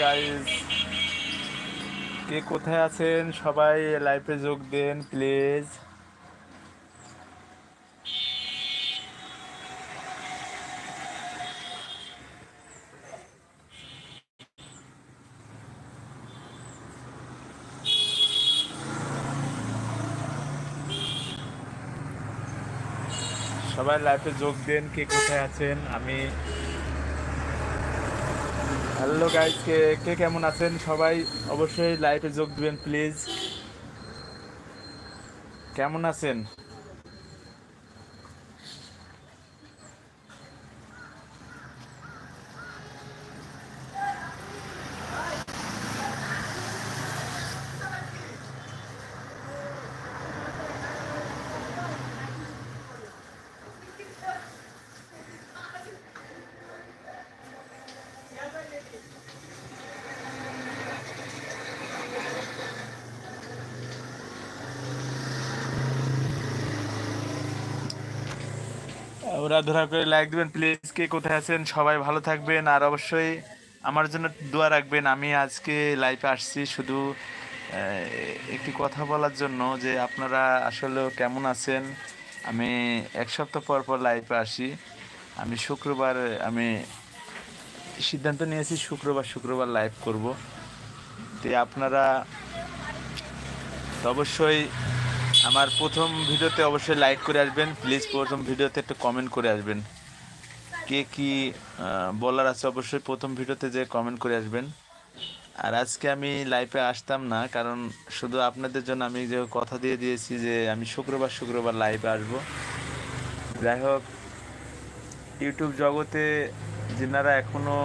Guys কে কোথায় আছেন? সবাই লাইভে যোগ দেন প্লিজ সবাই লাইভে যোগ দেন, কে কোথায় আছেন? আমি হ্যালো গাইজ কে কে কেমন আছেন? সবাই অবশ্যই লাইভে যোগ দিবেন প্লিজ কেমন আছেন? ওরা ধরা করে লাইক দিবেন প্লিজ কে কোথায় আছেন, সবাই ভালো থাকবেন। আর অবশ্যই আমার জন্য দোয়া রাখবেন, আমি আজকে লাইভে আসছি শুধু একটি কথা বলার জন্য যে আপনারা আসলে কেমন আছেন? আমি এক সপ্তাহ পর পর লাইভে আসি। আমি শুক্রবার, আমি সিদ্ধান্ত নিয়েছি শুক্রবার শুক্রবার লাইভ করব। তো আপনারা অবশ্যই আমার প্রথম ভিডিওতে অবশ্যই লাইক করে আসবেন প্লিজ প্রথম ভিডিওতে একটু কমেন্ট করে আসবেন। কে কি বলার আছে অবশ্যই প্রথম ভিডিওতে যে কমেন্ট করে আসবেন। আর আজকে আমি লাইভে আসতাম না, কারণ শুধু আপনাদের জন্য আমি যে কথা দিয়ে দিয়েছি যে আমি শুক্রবার শুক্রবার লাইভে আসব। যাই হোক ইউটিউব জগতে যেনারা এখনও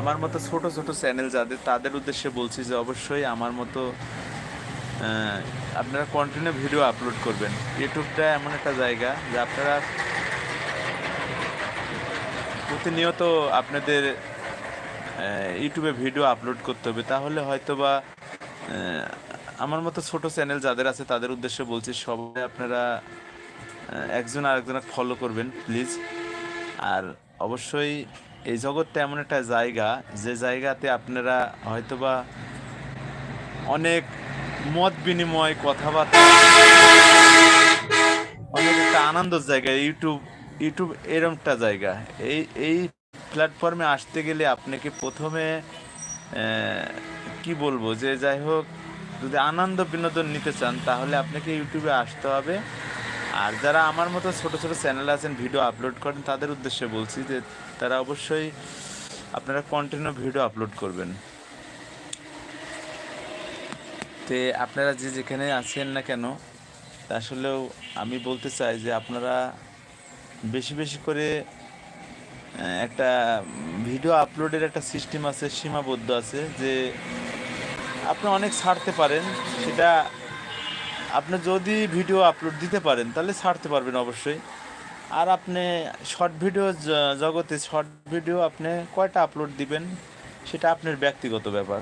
আমার মতো ছোট ছোট চ্যানেল যাদের, তাদের উদ্দেশ্যে বলছি যে অবশ্যই আমার মতো আপনারা কন্টিনিউ ভিডিও আপলোড করবেন। ইউটিউবটা এমন একটা জায়গা যে আপনারা প্রতিনিয়ত আপনাদের ইউটিউবে ভিডিও আপলোড করতে হবে। তাহলে হয়তো বা আমার মতো ছোট চ্যানেল যাদের আছে, তাদের উদ্দেশ্যে বলছি, সবাই আপনারা একজন আরেকজনকে ফলো করবেন প্লিজ আর অবশ্যই এই জগৎটা এমন একটা জায়গা, যে জায়গাতে আপনারা হয়তোবা অনেক মত বিনিময়, কথাবার্তা। অনেক একটা আনন্দের জায়গা, ইউটিউব ইউটিউব এরমটা জায়গা। এই এই প্ল্যাটফর্মে আসতে গেলে আপনাকে প্রথমে কি বলব যে যাই হোক, যদি আনন্দ বিনোদন নিতে চান, তাহলে আপনাকে ইউটিউবে আসতে হবে। আর যারা আমার মতো ছোট ছোট চ্যানেল আছেন, ভিডিও আপলোড করেন, তাদের উদ্দেশ্যে বলছি যে তারা অবশ্যই আপনারা কন্টিনিউ ভিডিও আপলোড করবেন। তে আপনারা যে যেখানে আছেন না কেন, তা আসলেও আমি বলতে চাই যে আপনারা বেশি বেশি করে একটা ভিডিও আপলোডের একটা সিস্টেম আছে, সীমাবদ্ধ আছে যে আপনি অনেক ছাড়তে পারেন। সেটা আপনি যদি ভিডিও আপলোড দিতে পারেন, তাহলে ছাড়তে পারবেন অবশ্যই। আর আপনি শর্ট ভিডিও জগতে শর্ট ভিডিও আপনি কয়টা আপলোড দিবেন, সেটা আপনার ব্যক্তিগত ব্যাপার।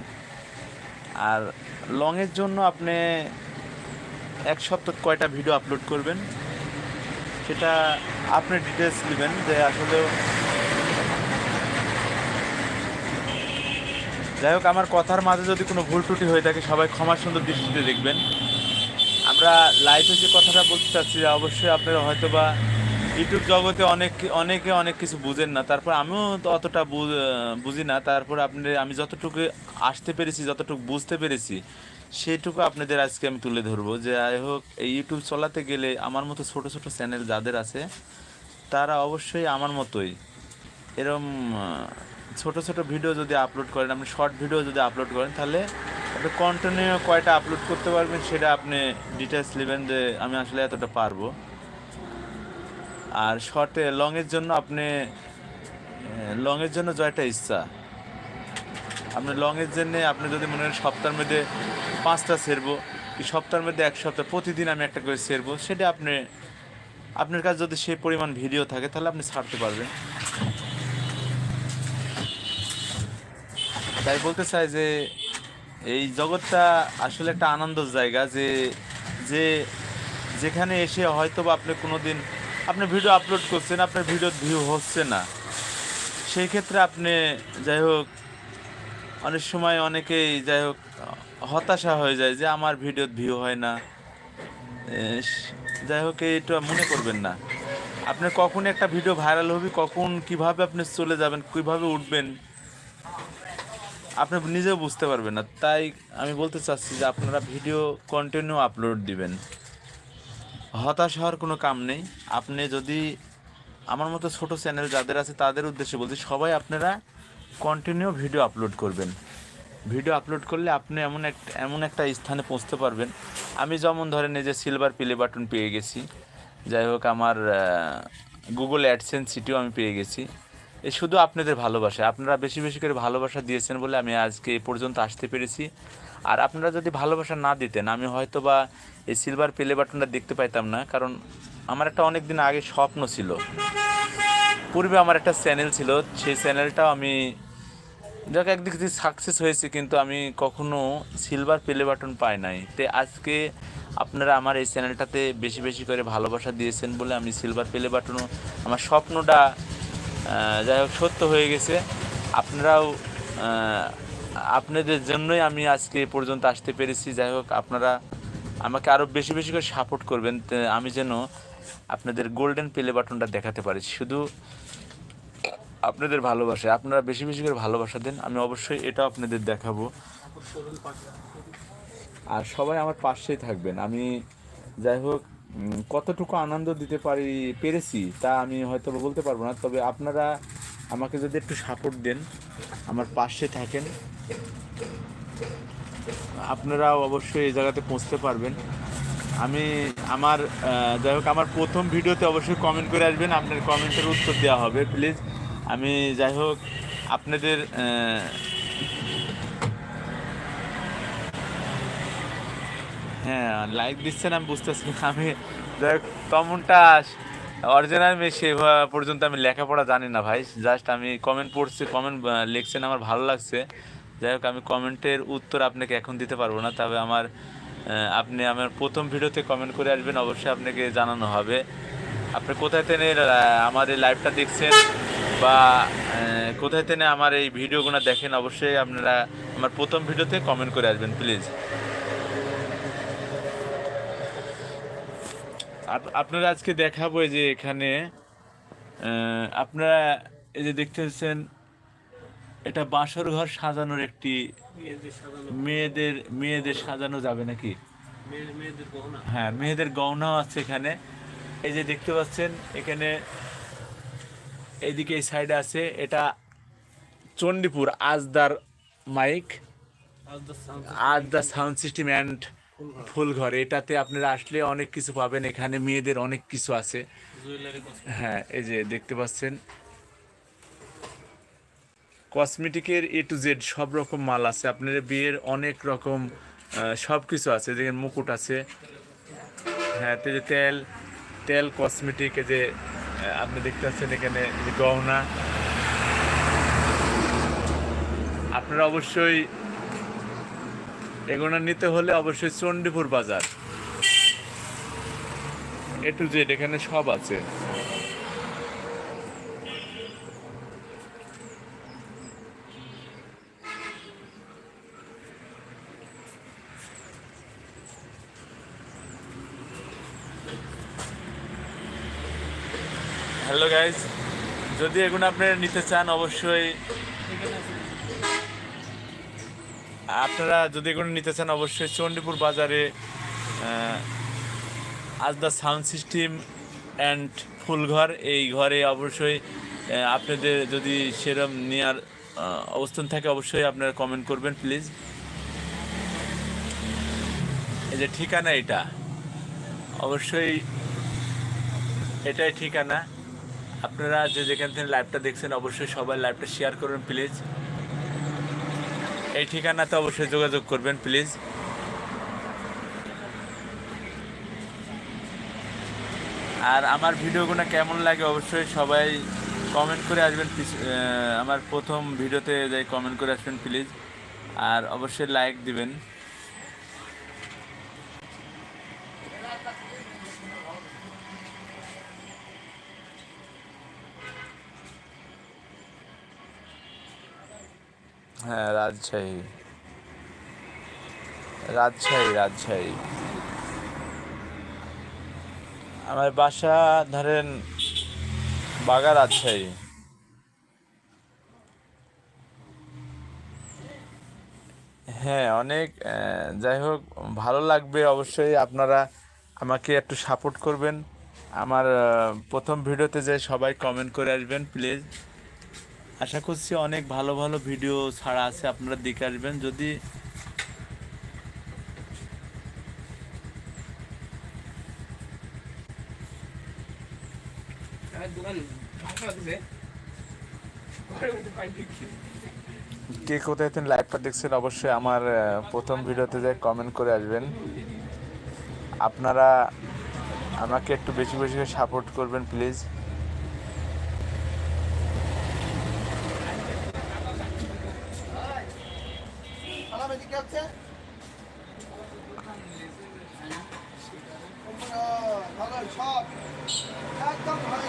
আর লংয়ের জন্য আপনি এক সপ্তাহ কয়টা ভিডিও আপলোড করবেন? সেটা আপনি ডিটেলস নেবেন যে আসলে যাই হোক, আমার কথার মাঝে যদি কোনো ভুল ত্রুটি হয়ে থাকে, সবাই ক্ষমা সুন্দর দৃষ্টিতে দেখবেন। আমরা লাইভে যে কথাটা বলতে চাচ্ছি, অবশ্যই আপনারা হয়তোবা ইউটিউব জগতে অনেক, অনেকে অনেক কিছু বুঝেন না। তারপর আমিও অতটা বুঝি না। তারপর আপনি আমি যতটুকু আসতে পেরেছি, যতটুকু বুঝতে পেরেছি সেইটুকু আপনাদের আজকে আমি তুলে ধরবো যে, যাই হোক, এই ইউটিউব চলাতে গেলে আমার মতো ছোট ছোট চ্যানেল যাদের আছে, তারা অবশ্যই আমার মতোই। এরম ছোট ছোট ভিডিও যদি আপলোড করেন, আপনি শর্ট ভিডিও যদি আপলোড করেন, তাহলে আপনি কন্টিনিউ কয়টা আপলোড করতে পারবেন, সেটা আপনি ডিটেলস নেবেন যে আমি আসলে এতটা পারব। আর শর্টে লংয়ের জন্য আপনি লংয়ের জন্য জয়টা ইচ্ছা। আপনি লংয়ের জন্য আপনি যদি মনে করেন সপ্তাহের মধ্যে পাঁচটা সেরবো কি সপ্তাহের মধ্যে এক সপ্তাহ প্রতিদিন আমি একটা করে সেরবো সেটা আপনি, আপনার কাছে যদি সেই পরিমাণ ভিডিও থাকে, তাহলে আপনি ছাড়তে পারবেন। তাই বলতে চাই যে, এই জগৎটা আসলে একটা আনন্দের জায়গা যে যে, যেখানে এসে হয়তো বা আপনি কোনো দিন আপনি ভিডিও আপলোড করছেন, আপনার ভিডিও ভিউ হচ্ছে না। সেই ক্ষেত্রে আপনি যাই হোক, অনেক সময় অনেকেই যাই হোক, হতাশা হয়ে যায় যে আমার ভিডিওত ভিউ হয় না। যাই হোক এটা মনে করবেন না। আপনার কখন একটা ভিডিও ভাইরাল হবে, কখন কীভাবে আপনি চলে যাবেন, কীভাবে উঠবেন, আপনি নিজেও বুঝতে পারবেন না। তাই আমি বলতে চাচ্ছি যে আপনারা ভিডিও কন্টিনিউ আপলোড দিবেন। হতাশ হওয়ার কোনো কাম নেই। আপনি যদি আমার মতো ছোট চ্যানেল যাদের আছে তাদের উদ্দেশ্যে বলছি, সবাই আপনারা কন্টিনিউ ভিডিও আপলোড করবেন। ভিডিও আপলোড করলে আপনি এমন এক, এমন একটা স্থানে পৌঁছতে পারবেন। আমি যেমন ধরেন এই যে সিলভার প্লে বাটন পেয়ে গেছি। যাই হোক, আমার গুগল অ্যাডসেন্স সিটিও আমি পেয়ে গেছি। এই শুধু আপনাদের ভালোবাসা। আপনারা বেশি বেশি করে ভালোবাসা দিয়েছেন বলে আমি আজকে এ পর্যন্ত আসতে পেরেছি। আর আপনারা যদি ভালোবাসা না দিতেন, আমি হয়তো বা এই সিলভার প্লে বাটনটা দেখতে পাইতাম না, কারণ আমার একটা অনেক দিন আগে স্বপ্ন ছিল। পূর্বে আমার একটা চ্যানেল ছিল, সেই চ্যানেলটাও আমি যাক, একদিক থেকে সাকসেস হয়েছে, কিন্তু আমি কখনো সিলভার প্লে বাটন পাই নাই। তো আজকে আপনারা আমার এই চ্যানেলটাতে বেশি বেশি করে ভালোবাসা দিয়েছেন বলে আমি সিলভার প্লে বাটনও আমার স্বপ্নটা যাই হোক, সত্য হয়ে গেছে। আপনারাও আপনাদের জন্যই আমি আজকে পর্যন্ত আসতে পেরেছি। যাই হোক, আপনারা আমাকে আরও বেশি বেশি করে সাপোর্ট করবেন। আমি যেন আপনাদের গোল্ডেন প্লে বাটনটা দেখাতে পারি। শুধু আপনাদের ভালোবাসা, আপনারা বেশি বেশি করে ভালোবাসা দেন, আমি অবশ্যই এটা আপনাদের দেখাবো। আর সবাই আমার পাশেই থাকবেন। আমি যাই হোক কতটুকু আনন্দ দিতে পারি, পেরেছি, তা আমি হয়তো বলতে পারব না। তবে আপনারা আমাকে যদি একটু সাপোর্ট দেন, আমার পাশে থাকেন আপনারাও অবশ্যই এই জায়গাতে পৌঁছতে পারবেন। আমি আমার যাই হোক, আমার প্রথম ভিডিওতে অবশ্যই কমেন্ট করে আসবেন। আপনার কমেন্টের উত্তর দেওয়া হবে প্লিজ আমি যাই হোক, আপনাদের হ্যাঁ লাইক দিচ্ছেন আমি বুঝতেছি। আমি যাই হোক, তেমনটা অরিজিনাল মেয়ে, সে পর্যন্ত আমি লেখাপড়া জানি না ভাই। জাস্ট আমি কমেন্ট পড়ছি কমেন্ট লিখছেন, আমার ভালো লাগছে। যাই হোক, আমি কমেন্টের উত্তর আপনাকে এখন দিতে পারব না, তবে আমার আপনি আমার প্রথম ভিডিওতে কমেন্ট করে আসবেন, অবশ্যই আপনাকে জানানো হবে। আপনি কোথায় থেকে আমার এই লাইভটা দেখছেন বা কোথায় থেকে আমার এই ভিডিওগুলো দেখেন, অবশ্যই আপনারা আমার প্রথম ভিডিওতে কমেন্ট করে আসবেন প্লিজ আপ- আপনারা আজকে দেখাবো যে এখানে আপনারা এই যে দেখতে পাচ্ছেন এটা বাসর ঘর সাজানোর একটি মেয়েদের মেয়েদের সাজানো যাবে নাকি? হ্যাঁ মেয়েদের গহনাও আছে এখানে। এই যে দেখতে পাচ্ছেন এখানে এইদিকে এই সাইডে আছে এটা চণ্ডীপুর আজদার মাইক আজ দ্য সাউন্ড আজ দ্য সাউন্ড সিস্টেম অ্যান্ড ফুল ঘর। এটাতে আপনারা আসলে অনেক কিছু পাবেন। এখানে মেয়েদের অনেক কিছু আছে। হ্যাঁ এই যে দেখতে পাচ্ছেন কসমেটিকের এ টু জেড সব রকম মাল আছে। আপনার বিয়ের অনেক রকম সব কিছু আছে। দেখেন মুকুট আছে। হ্যাঁ যে তেল তেল কসমেটিক যে আপনি দেখতে পাচ্ছেন এখানে যে গহনা। আপনারা অবশ্যই এগুলো নিতে হলে অবশ্যই চণ্ডীপুর বাজার। এ টু জেড এখানে সব আছে। গাইস যদি এগুলো আপনারা নিতে চান, অবশ্যই আপনারা যদি এগুলো নিতে চান, অবশ্যই চণ্ডীপুর বাজারে আজ দ্য সাউন্ড সিস্টেম অ্যান্ড ফুলঘর এই ঘরে অবশ্যই আপনাদের যদি সেরম নেওয়ার অবস্থান থাকে, অবশ্যই আপনারা কমেন্ট করবেন প্লিজ এই যে ঠিকানা এটা, অবশ্যই এটাই ঠিকানা। আপনারা যে যেখান থেকে লাইভটা দেখছেন, অবশ্যই সবাই লাইভটা শেয়ার করবেন প্লিজ এই ঠিকানাতে অবশ্যই যোগাযোগ করবেন প্লিজ আর আমার ভিডিওগুলো কেমন লাগে অবশ্যই সবাই কমেন্ট করে আসবেন আমার প্রথম ভিডিওতে যাই কমেন্ট করে আসবেন প্লিজ আর অবশ্যই লাইক দিবেন। হ্যাঁ রাজশাহী। রাজশাহী রাজশাহী। আমার বাসা ধরেন বাগা রাজশাহী। হ্যাঁ অনেক যাই হোক, ভালো লাগবে অবশ্যই আপনারা আমাকে একটু সাপোর্ট করবেন। আমার প্রথম ভিডিওতে যে সবাই কমেন্ট করে আসবেন প্লিজ আশা করছি অনেক ভালো ভালো ভিডিও ছাড়া আছে, আপনারা দেখে আসবেন। যদি কে কোথায় তিনি লাইভটা দেখছেন অবশ্যই আমার প্রথম ভিডিওতে যে কমেন্ট করে আসবেন। আপনারা আমাকে একটু বেশি বেশি সাপোর্ট করবেন প্লিজ সালাম এদিকে আছে ভালো সব একদম ভালো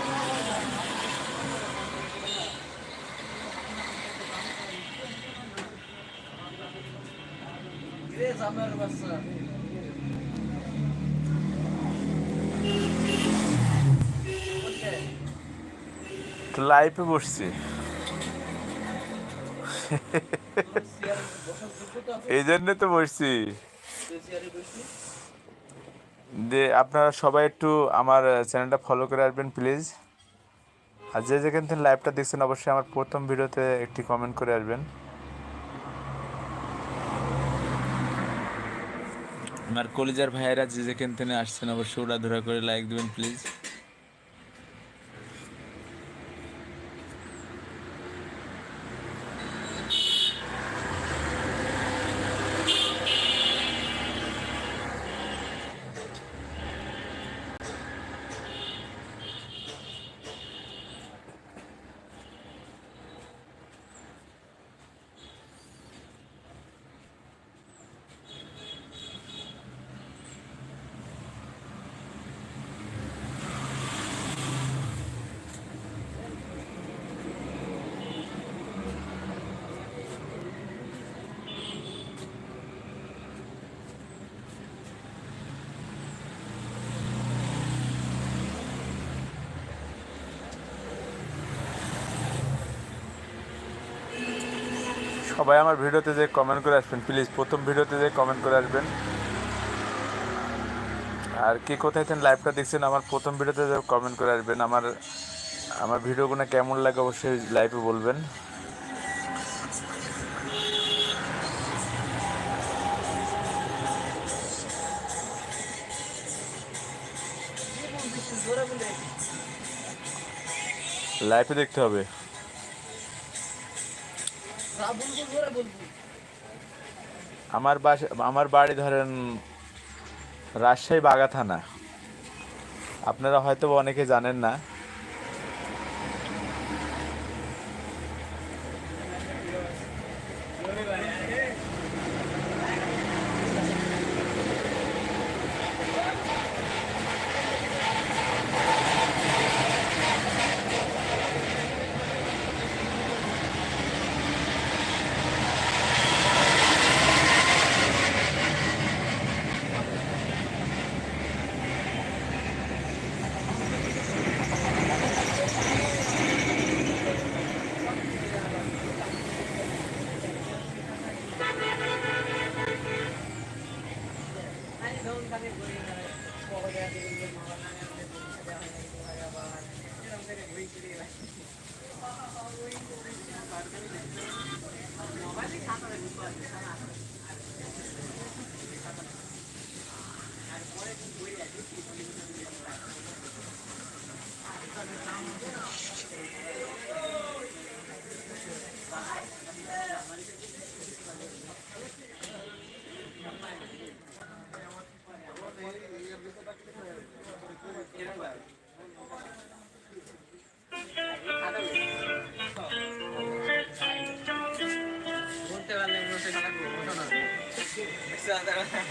আমার বাচ্চা লাইভে বসছি। এই জন্য তো বসছি। যে আপনারা সবাই একটু আমার চ্যানেলটা ফলো করে আসবেন প্লিজ আর যে যেখান থেকে লাইভটা দেখছেন, অবশ্যই আমার প্রথম ভিডিওতে একটি কমেন্ট করে আসবেন। আমার কলিজার ভাইয়েরা যে যেখান থেকে আসছেন, অবশ্যই ওরা ধরা করে লাইক দেবেন প্লিজ সবাই আমার ভিডিওতে যে কমেন্ট করে আসবেন প্লিজ প্রথম ভিডিওতে যে কমেন্ট করে আসবেন। আর কে কোথায় লাইভটা দেখছেন, আমার প্রথম ভিডিওতে যে কমেন্ট করে আসবেন, আমার আমার ভিডিওগুলো কেমন লাগে অবশ্যই লাইভে বলবেন। লাইভে দেখতে হবে। আমার বাসা আমার বাড়ি ধরেন রাজশাহী বাগা থানা। আপনারা হয়তো অনেকে জানেন না।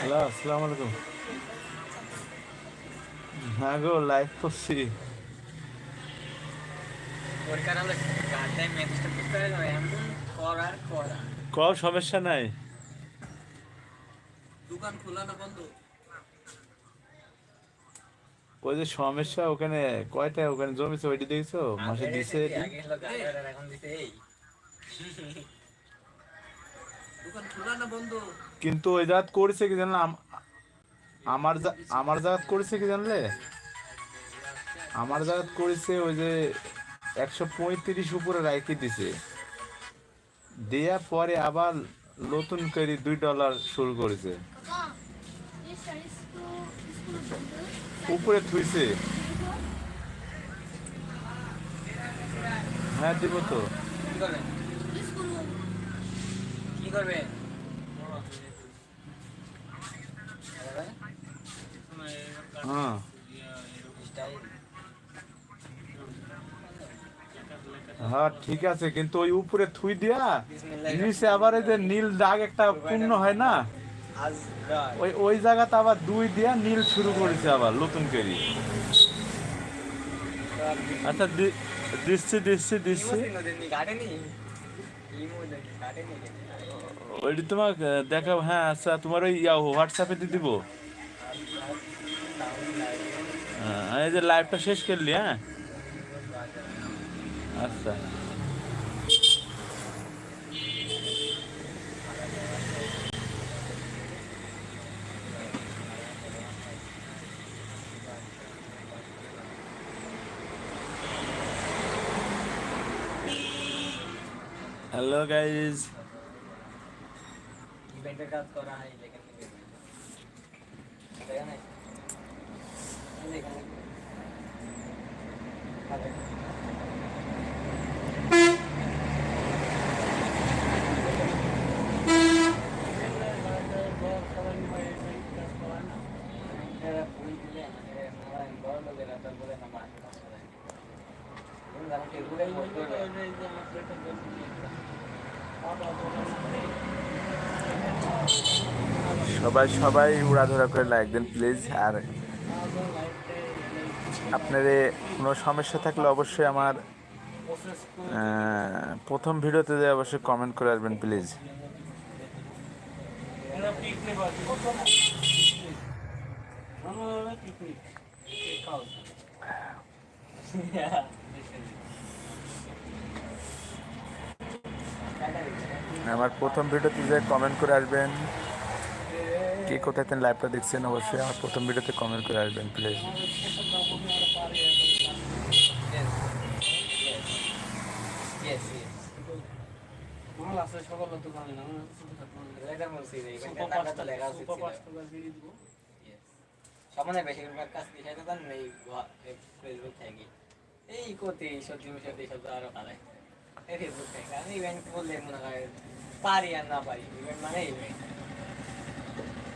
হ্যালো আসসালামু আলাইকুম। হ্যাঁ গো লাইভ করছি। না করা। সমস্যা নাই। দোকান খোলা না বন্ধ? ওই যে সমস্যা ওখানে কয়টা ওখানে জমিছে ওইটি দেখছ? মাসে দিছে দোকান খোলা না বন্ধ কিন্তু ওই জাত করেছে কি জানলাম আমার আমার জাত করেছে কি জানলে? আমার জাত করেছে ওই যে একশো পঁয়ত্রিশ উপরে রাখি দিছে। দেয়া পরে আবার নতুন করে দুই ডলার শুরু করেছে. উপরে থুইছে। হ্যাঁ দিব তো। কি করবেন হ্যাঁ। হ্যাঁ ঠিক আছে কিন্তু ওই উপরে থুই দিয়া নিচে আবার এই যে নীল দাগ একটা পূর্ণ হয় না? ওই ওই জায়গাতে আবার দুই দিয়া নীল শুরু করেছে আবার নতুন করে। আচ্ছা দিচ্ছি দিচ্ছি দিচ্ছি। ওইটি তোমাকে দেখাবো হ্যাঁ আচ্ছা তোমার ওই, ইয়া হোয়াটসঅ্যাপে দিয়ে দিব। হ্যাঁ এই যে লাইভটা শেষ করলি হ্যাঁ? আচ্ছা। হ্যালো গাইজ কাজ করা হয় সবাই সবাই উড়াধরা করে লাইক দেন প্লিজ আর আপনার কোনো সমস্যা থাকলে অবশ্যই আমার প্রথম ভিডিওতে যে অবশ্যই কমেন্ট করে আসবেন প্লিজ আমার প্রথম ভিডিওতে যে কমেন্ট করে আসবেন কে কোথায় লাইভটা দেখছেন অবশ্যই আমার প্রথম ভিডিওতে কমেন্ট করে আসবেন প্লিজ তো বেশিরভাগ কাজ তো ফেসবুক এই করতে এই ফেসবুক ইভেন্ট বললে মনে হয় পারি আর না পারি ইভেন্ট মানে ইভেন্ট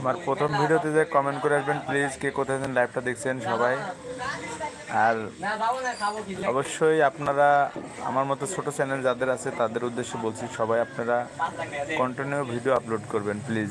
আমার প্রথম ভিডিওতে যে কমেন্ট করে আসবেন প্লিজ কে কোথায় লাইভটা দেখছেন সবাই। আর অবশ্যই আপনারা আমার মতো ছোট চ্যানেল যাদের আছে, তাদের উদ্দেশ্যে বলছি, সবাই আপনারা কন্টিনিউ ভিডিও আপলোড করবেন প্লিজ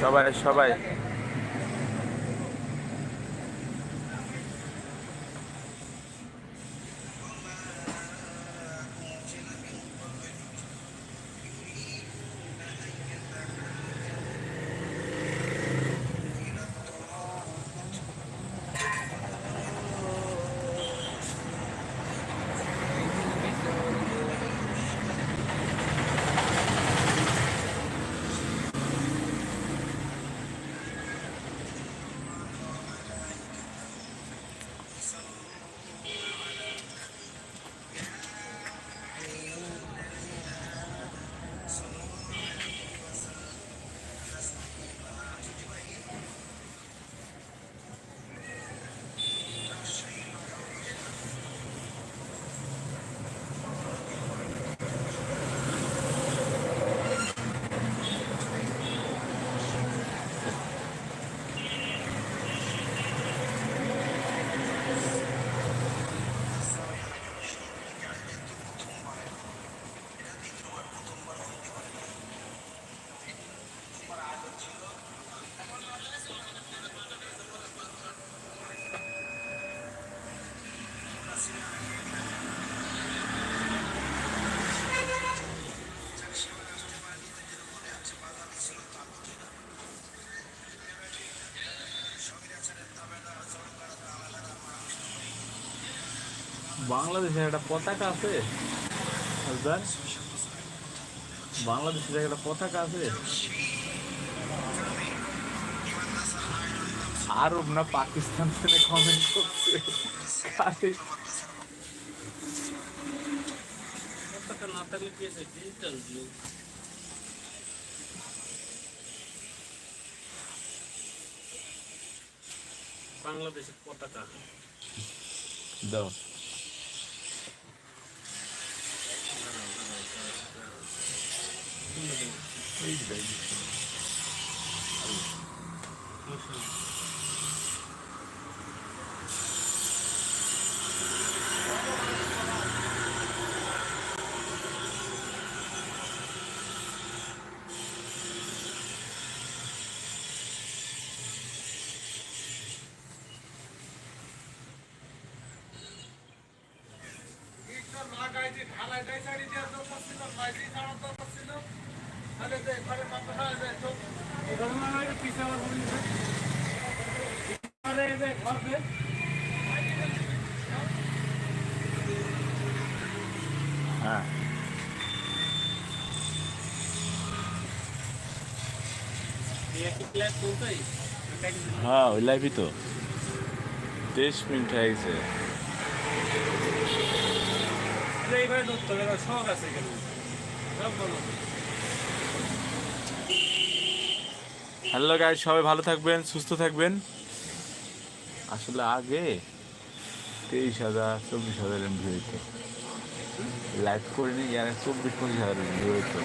সবাই সবাই। বাংলাদেশের একটা পতাকা আছে। বাংলাদেশের একটা পতাকা আছে। আরব না পাকিস্তান থেকে কমেন্ট করছে। বাংলাদেশের পতাকা। দাও। এই যে, এই যে। এখানে মনে হয় পিছনে আমার বলি আরে এই যে ঘরবে হ্যাঁ। হ্যাঁ ওই লাইভই তো। তেইশ মিনিট হয়ে গেছে। এইভাবে ধরতে হবে শখ আছে এখানে। সব বলো। হ্যালো গাইজ সবাই ভালো থাকবেন সুস্থ থাকবেন। আসলে আগে তেইশ হাজার চব্বিশ হাজার এমবি হইতো। লাইভ করিনি ইয়ার চব্বিশ পঁচিশ হাজার এমবি হইতো।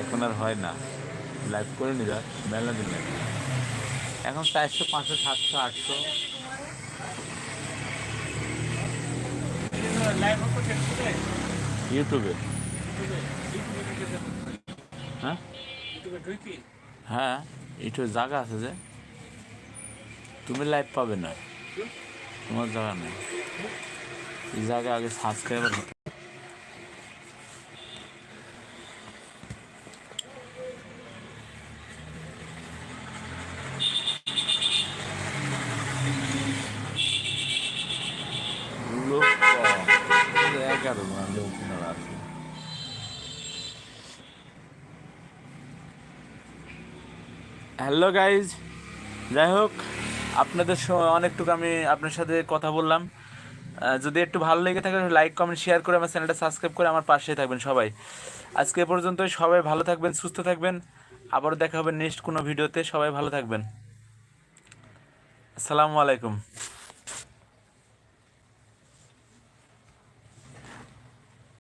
এখন আর হয় না। লাইভ করে নি যা মেলা দিন এখন চারশো পাঁচশো সাতশো আটশো। ইউটিউবে হ্যাঁ একটু জায়গা আছে যে। তুমি লাইভ পাবে না। তোমার জায়গা নেই। এই জায়গা আগে সাবস্ক্রাইবার হতে লোক কম। এগারো জন লোক ওনারা আছে হ্যালো গাইজ যাই হোক আপনাদের অনেকটুকু আমি আপনার সাথে কথা বললাম। যদি একটু ভালো লেগে থাকে লাইক কমেন্ট শেয়ার করে আমার চ্যানেলটা সাবস্ক্রাইব করে আমার পাশেই থাকবেন সবাই। আজকে পর্যন্ত সবাই ভালো থাকবেন, সুস্থ থাকবেন। আবারও দেখা হবে নেক্সট কোনো ভিডিওতে সবাই ভালো থাকবেন। আসসালামু আলাইকুম।